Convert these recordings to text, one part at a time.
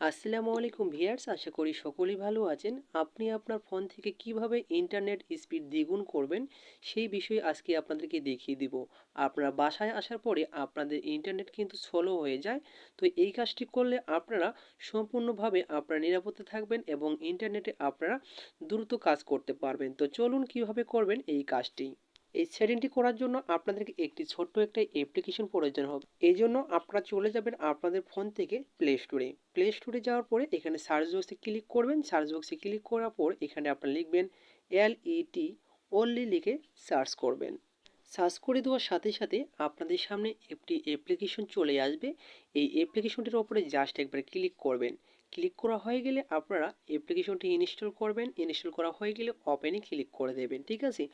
আসসালামু আলাইকুম ভিয়ার্স আশা করি সকলেই ভালো আছেন। আপনি আপনার ফোন থেকে কীভাবে ইন্টারনেট স্পিড দ্বিগুণ করবেন, সেই বিষয়ে আজকে আপনাদেরকে দেখিয়ে দিব। আপনারা বাসায় আসার পরে আপনাদের ইন্টারনেট কিন্তু স্লো হয়ে যায়, তো এই কাজটি করলে আপনারা সম্পূর্ণভাবে আপনারা নিরাপদে থাকবেন এবং ইন্টারনেটে আপনারা দ্রুত কাজ করতে পারবেন। তো চলুন কীভাবে করবেন এই কাজটি? এই সেটিংটি করার জন্য আপনাদেরকে একটি ছোট্ট একটা অ্যাপ্লিকেশন প্রয়োজন হবে। এই জন্য আপনারা চলে যাবেন আপনাদের ফোন থেকে প্লে স্টোরে প্লে স্টোরে যাওয়ার পরে এখানে সার্চ বক্সে ক্লিক করবেন। সার্চ বক্সে ক্লিক করার পর এখানে আপনারা লিখবেন এল ইটি ওনলি লিখে সার্চ করবেন। সার্চ করে দেওয়ার সাথে সাথে আপনাদের সামনে একটি অ্যাপ্লিকেশন চলে আসবে। এই অ্যাপ্লিকেশনটির ওপরে জাস্ট একবার ক্লিক করবেন। ক্লিক করা হয়ে গেলে আপনারা অ্যাপ্লিকেশনটি ইনস্টল করবেন। ইনস্টল করা হয়ে গেলে ওপেনে ক্লিক করে দেবেন, ঠিক আছে?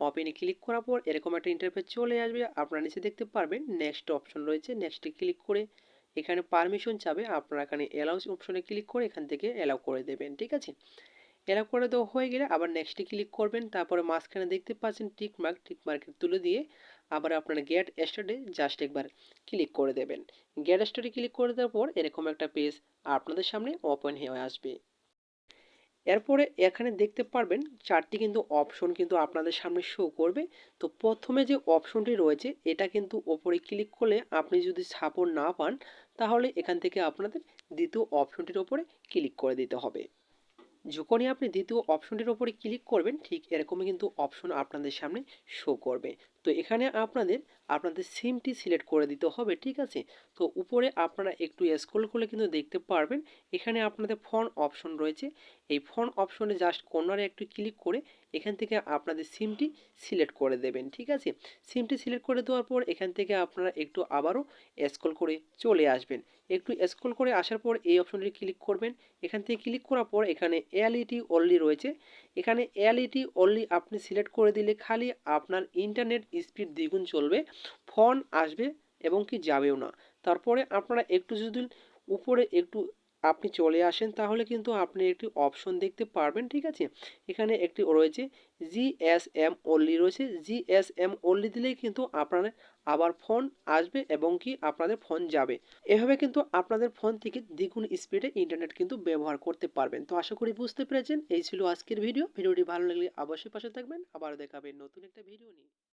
ওপেনে ক্লিক করার পর এরকম একটা ইন্টারফেস চলে আসবে, আপনারা নিচে দেখতে পারবেন নেক্সট অপশন রয়েছে। নেক্সটে ক্লিক করে এখানে পারমিশন চাবে, আপনারা এখানে অ্যালাউস অপশনে ক্লিক করে এখান থেকে অ্যালাউ করে দেবেন, ঠিক আছে? অ্যালাউ করে দেওয়া হয়ে গেলে আবার নেক্সটে ক্লিক করবেন। তারপরে মাঝখানে দেখতে পাচ্ছেন টিক মার্ক টিক মার্কে তুলে দিয়ে আবার আপনারা গেট স্টার্টে জাস্ট একবার ক্লিক করে দেবেন। গেট স্টার্টে ক্লিক করে দেওয়ার পর এরকম একটা পেজ আপনাদের সামনে ওপেন হয়ে আসবে। এরপরে এখানে দেখতে পারবেন চারটি কিন্তু অপশন কিন্তু আপনাদের সামনে শো করবে। তো প্রথমে যে অপশনটি রয়েছে, এটা কিন্তু ওপরে ক্লিক করলে আপনি যদি সাপোর্ট না পান, তাহলে এখান থেকে আপনাদের দ্বিতীয় অপশনটির ওপরে ক্লিক করে দিতে হবে। যখনই আপনি দ্বিতীয় অপশনটির ওপরে ক্লিক করবেন, ঠিক এরকমই কিন্তু অপশন আপনাদের সামনে শো করবে। তো এখানে আপনাদের আপনাদের সিমটি সিলেক্ট করে দিতে হবে, ঠিক আছে? তো উপরে আপনারা একটু স্ক্রল করলে কিন্তু দেখতে পারবেন, এখানে আপনাদের ফোন অপশন রয়েছে। এই ফোন অপশনে জাস্ট কর্নারে একটু ক্লিক করে এখান থেকে আপনাদের সিমটি সিলেক্ট করে দেবেন, ঠিক আছে? সিমটি সিলেক্ট করে দেওয়ার পর এখান থেকে আপনারা একটু আবারও স্ক্রল করে চলে আসবেন। একটু স্ক্রল করে আসার পর এই অপশনটি ক্লিক করবেন। এখান থেকে ক্লিক করার পর এখানে এলইটি অনলি রয়েছে। এখানে এলইটি অনলি আপনি সিলেক্ট করে দিলে খালি আপনার ইন্টারনেট স্পিড দ্বিগুণ চলবে, ফোন আসবে এবং কি যাবেও না। তারপরে আপনারা একটু যদি উপরে একটু আপনি চলে আসেন, তাহলে কিন্তু আপনি একটি অপশন দেখতে পারবেন, ঠিক আছে? এখানে একটি রয়েছে জিএসএম ওনলি রয়েছে। জিএসএম ওনলি দিলেই কিন্তু আপনার আবার ফোন আসবে এবং কি আপনাদের ফোন যাবে। এভাবে কিন্তু আপনাদের ফোন থেকে দ্বিগুণ স্পিডে ইন্টারনেট কিন্তু ব্যবহার করতে পারবেন। তো আশা করি বুঝতে পেরেছেন। এই ছিল আজকের ভিডিও ভিডিওটি ভালো লাগলে অবশ্যই পাশে থাকবেন। আবার দেখাবেন নতুন একটা ভিডিও নিয়ে।